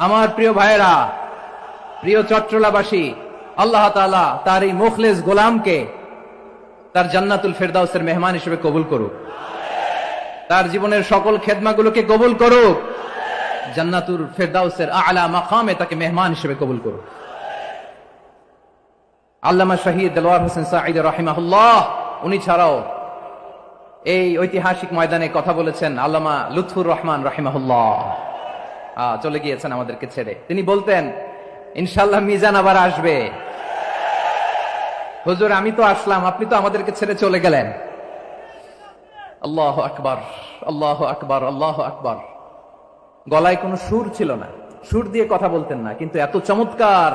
আমার প্রিয় ভাইয়েরা, প্রিয় চট্টলাবাসী, আল্লাহ তাআলা তার এই মুখলেস গোলামকে তার জান্নাতুল ফেরদাউসের মেহমান হিসেবে কবুল করুক। তার জীবনের সকল খেদমাগুলোকে কবুল করুক। জান্নাতুল ফেরদাউসের আলা মাকামে তাকে মেহমান হিসেবে কবুল করুক। আল্লামা শহীদ দেলোয়ার হোসেন সাঈদ রাহিমাহুল্লাহ, উনি ছাড়াও এই ঐতিহাসিক ময়দানে কথা বলেছেন আল্লামা লুৎফুর রহমান রাহিমাহুল্লাহ। চলে গিয়েছেন আমাদেরকে ছেড়ে। তিনি বলতেন ইনশাল্লাহ মিজান আবার আসবে। হুজুর, আমি তো আসলাম, আপনি তো আমাদেরকে ছেড়ে চলে গেলেন। আল্লাহ আকবার আল্লাহ আকবার আল্লাহ আকবার। গলায় কোনো সুর ছিল না। সুর দিয়ে কথা বলতেন না, কিন্তু এত চমৎকার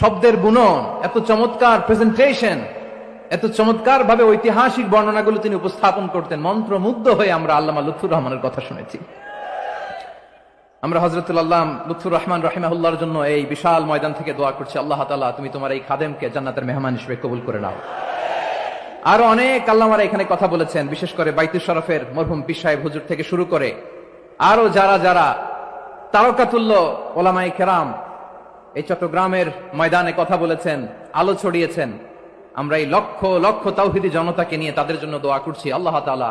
শব্দের বুনন, এত চমৎকার প্রেজেন্টেশন এত চমৎকার ভাবে ঐতিহাসিক বর্ণনাগুলো তিনি উপস্থাপন করতেন। মন্ত্রমুগ্ধ হয়ে আমরা আল্লামা লুৎফুর রহমানের কথা শুনেছি। আমরা হজরতুল্লাহ লুৎফুর রহমান রহিমাহুল্লাহর জন্য এই বিশাল ময়দান থেকে দোয়া করছি, আল্লাহ তালা তুমি তোমার এই খাদেমকে জান্নাতের মেহমান হিসেবে কবুল করে নাও। আরও অনেক আল্লামারা এখানে কথা বলেছেন, বিশেষ করে বাইতুল শরফের মরহুম পীর সাহেব হুজুর থেকে শুরু করে আরও যারা যারা তারকাতুল্য ওলামাই কেরাম এই চট্টগ্রামের ময়দানে কথা বলেছেন, আলো ছড়িয়েছেন, আমরা এই লক্ষ লক্ষ তাওহিদি জনতাকে নিয়ে তাদের জন্য দোয়া করছি, আল্লাহ তাআলা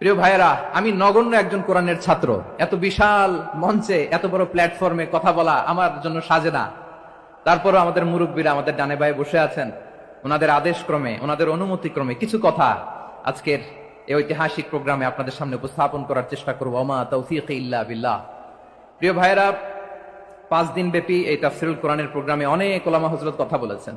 প্রিয় ভাইয়েরা, আমি নগণ্য একজন কোরআনের ছাত্র। এত বিশাল মঞ্চে, এত বড় প্ল্যাটফর্মে কথা বলা আমার জন্য সাজে না। তারপরও আমাদের মুরব্বীরা আমাদের ডানে বায়ে বসে আছেন। ওনাদের আদেশ ক্রমে ওনাদের অনুমতি ক্রমে কিছু কথা আজকের এই ঐতিহাসিক প্রোগ্রামে আপনাদের সামনে উপস্থাপন করার চেষ্টা করব। ওমা তৌফিক ইল্লা বিল্লাহ। প্রিয় ভাইয়েরা, পাঁচ দিন ব্যাপী এই তাফসিরুল কোরআনের প্রোগ্রামে অনেক ওলামা হজরত কথা বলেছেন।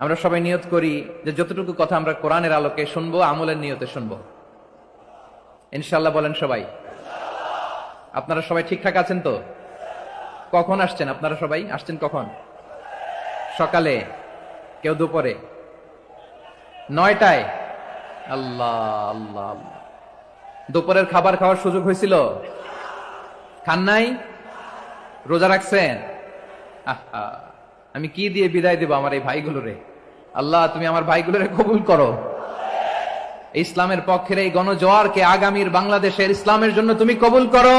আমরা সবাই নিয়ত করি যে যতটুকু কথা আমরা কোরআনের আলোকে শুনব আমলের নিয়তে শুনব। ইনশাল্লাহ বলেন সবাই। আপনারা সবাই ঠিকঠাক আছেন তো? কখন আসছেন আপনারা সবাই? আসছেন কখন? সকালে? কেউ দুপুরে? নয়টায়? আল্লাহ আল্লাহ। দুপুরের খাবার খাওয়ার সুযোগ হয়েছিল? খান নাই? রোজা রাখছেন? আহা, আমি কি দিয়ে বিদায় দেব আমার এই ভাইগুলোরে আল্লাহ, তুমি আমার ভাইগুলোরে কবুল করো। ইসলামের পক্ষের এই গণজোয়ারকে আগামীর বাংলাদেশের ইসলামের জন্য তুমি কবুল করো।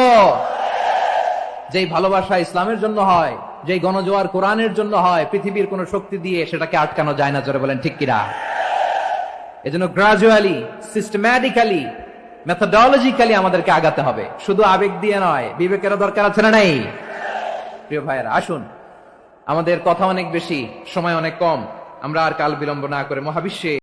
যেই ভালোবাসা ইসলামের জন্য হয়, যেই গণজোয়ার কোরআনের জন্য হয়, পৃথিবীর কোন শক্তি দিয়ে সেটাকে আটকানো যায় না, জোরে বলেন ঠিক কিনা? এজন্য গ্রাজুয়ালি সিস্টেম্যাটিক্যালি মেথোডলজিক্যালি আমাদেরকে আগাতে হবে। শুধু আবেগ দিয়ে নয়, বিবেকেরও দরকার আছে না নাই? প্রিয় ভাইয়েরা, আসুন। আমাদের কথা অনেক বেশি, সময় অনেক কম। আমরা আর কাল বিলম্ব না করে মহাবিশ্বে